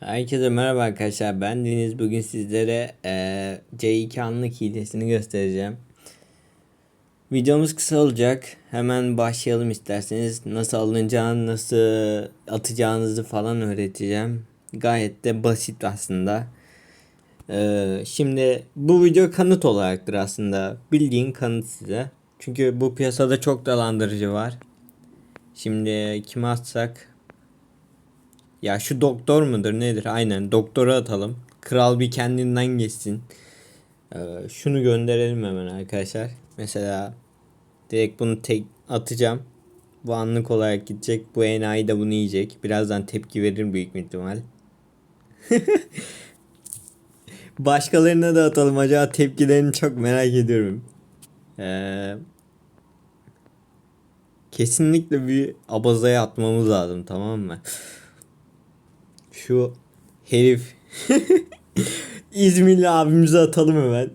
Herkese merhaba arkadaşlar. Ben Deniz. Bugün sizlere eee, C2 anlık hilesini göstereceğim. Videomuz kısa olacak. Hemen başlayalım isterseniz. Nasıl alınacağını, nasıl atacağınızı falan öğreteceğim. Gayet de basit aslında. Eee, şimdi bu video kanıt olaraktır aslında. Bildiğin kanıt size. Çünkü bu piyasada çok dolandırıcı var. Şimdi kime atsak? Ya şu doktor mudur nedir? Aynen doktora atalım. Kral bir kendinden geçsin. Ee, şunu gönderelim hemen arkadaşlar. Mesela direkt bunu tek atacağım. Bu anlık olarak gidecek. Bu enayi de bunu yiyecek. Birazdan tepki verir büyük ihtimal. Başkalarına da atalım. Acaba tepkilerini çok merak ediyorum. Ee, kesinlikle bir abazaya atmamız lazım tamam mı? Şu herif İzmirli abimize atalım hemen.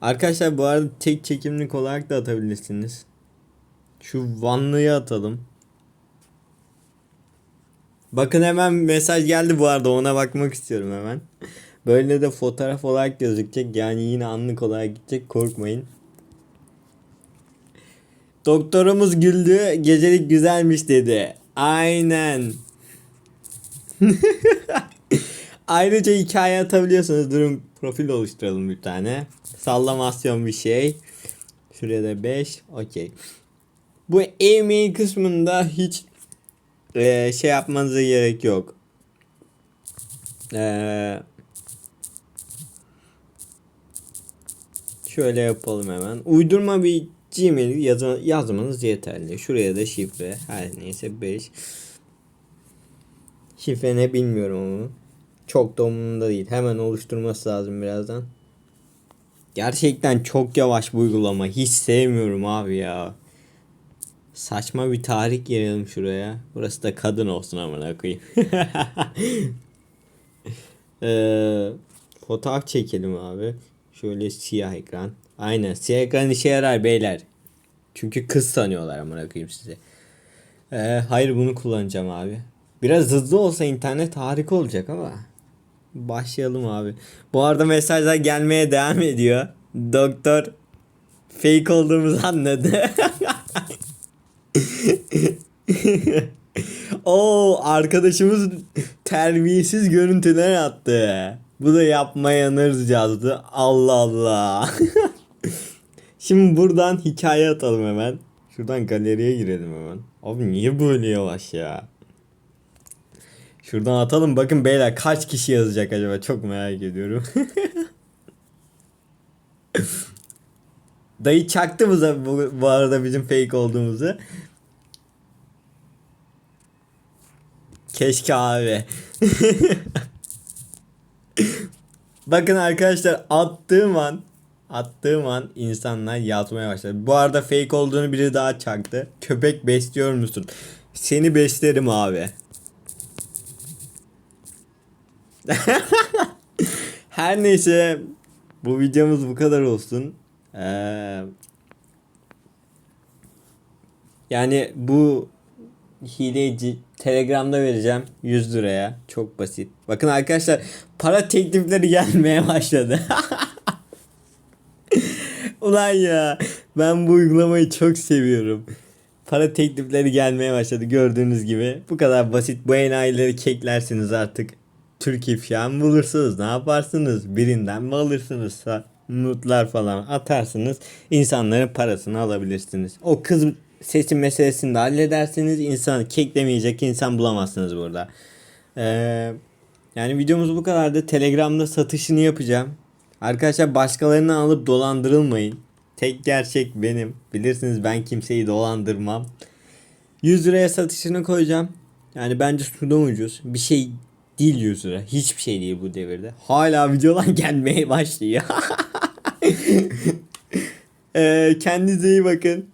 Arkadaşlar bu arada tek çekimlik olarak da atabilirsiniz. Şu Vanlı'ya atalım. Bakın hemen mesaj geldi bu arada ona bakmak istiyorum hemen. Böyle de fotoğraf olarak gözükecek yani yine anlık olarak gidecek korkmayın. Doktorumuz güldü gecelik güzelmiş dedi. Aynen. Ayrıca hikaye atabiliyorsunuz. Durun profil oluşturalım bir tane. Sallamasyon bir şey. Şuraya da 5. Okey. Bu e-mail kısmında hiç e, şey yapmanıza gerek yok. Eee Şöyle yapalım hemen. Uydurma bir Gmail yazma, yazmanız yeterli. Şuraya da şifre. Her neyse 5. Şifre ne bilmiyorum onu. Çok da umurumda değil. Hemen oluşturması lazım birazdan. Gerçekten çok yavaş bu uygulama. Hiç sevmiyorum abi ya. Saçma bir tarih girelim şuraya. Burası da kadın olsun amına koyayım. ee, fotoğraf çekelim abi. Şöyle siyah ekran. Aynen siyah ekran işe yarar beyler. Çünkü kız sanıyorlar amına koyayım sizi. Ee, hayır bunu kullanacağım abi. Biraz hızlı olsa internet harika olacak ama. Başlayalım abi. Bu arada mesajlar gelmeye devam ediyor. Doktor fake olduğumuzu anladı. Oo arkadaşımız terbiyesiz görüntüler attı. Bu da yapmayanırız yazdı. Allah Allah. Şimdi buradan hikaye atalım hemen. Şuradan galeriye girelim hemen. Abi niye böyle yavaş ya? Şuradan atalım bakın beyler kaç kişi yazacak acaba çok merak ediyorum. Dayı çaktı mı bu, bu arada bizim fake olduğumuzu? Keşke abi. Bakın arkadaşlar attığım an attığım an insanlar yazmaya başladı. Bu arada fake olduğunu biri daha çaktı. Köpek besliyor musun? Seni beslerim abi. Her neyse bu videomuz bu kadar olsun. Ee, yani bu hileci Telegram'da vereceğim 100 liraya. Çok basit. Bakın arkadaşlar para teklifleri gelmeye başladı. Ulan ya ben bu uygulamayı çok seviyorum. Para teklifleri gelmeye başladı gördüğünüz gibi. Bu kadar basit. Bu enayileri keklersiniz artık. Türk ifşa bulursunuz. Ne yaparsınız? Birinden mi alırsınız? Nutlar falan atarsınız. İnsanların parasını alabilirsiniz. O kız seçim meselesini de halledersiniz. İnsan keklemeyecek insan bulamazsınız burada. Ee, yani videomuz bu kadardı. Telegram'da satışını yapacağım. Arkadaşlar başkalarını alıp dolandırılmayın. Tek gerçek benim. Bilirsiniz ben kimseyi dolandırmam. 100 liraya satışını koyacağım. Yani bence sudan ucuz. Bir şey değil 100 lira. Hiçbir şey değil bu devirde. Hala videolar gelmeye başlıyor. ee, kendinize iyi bakın.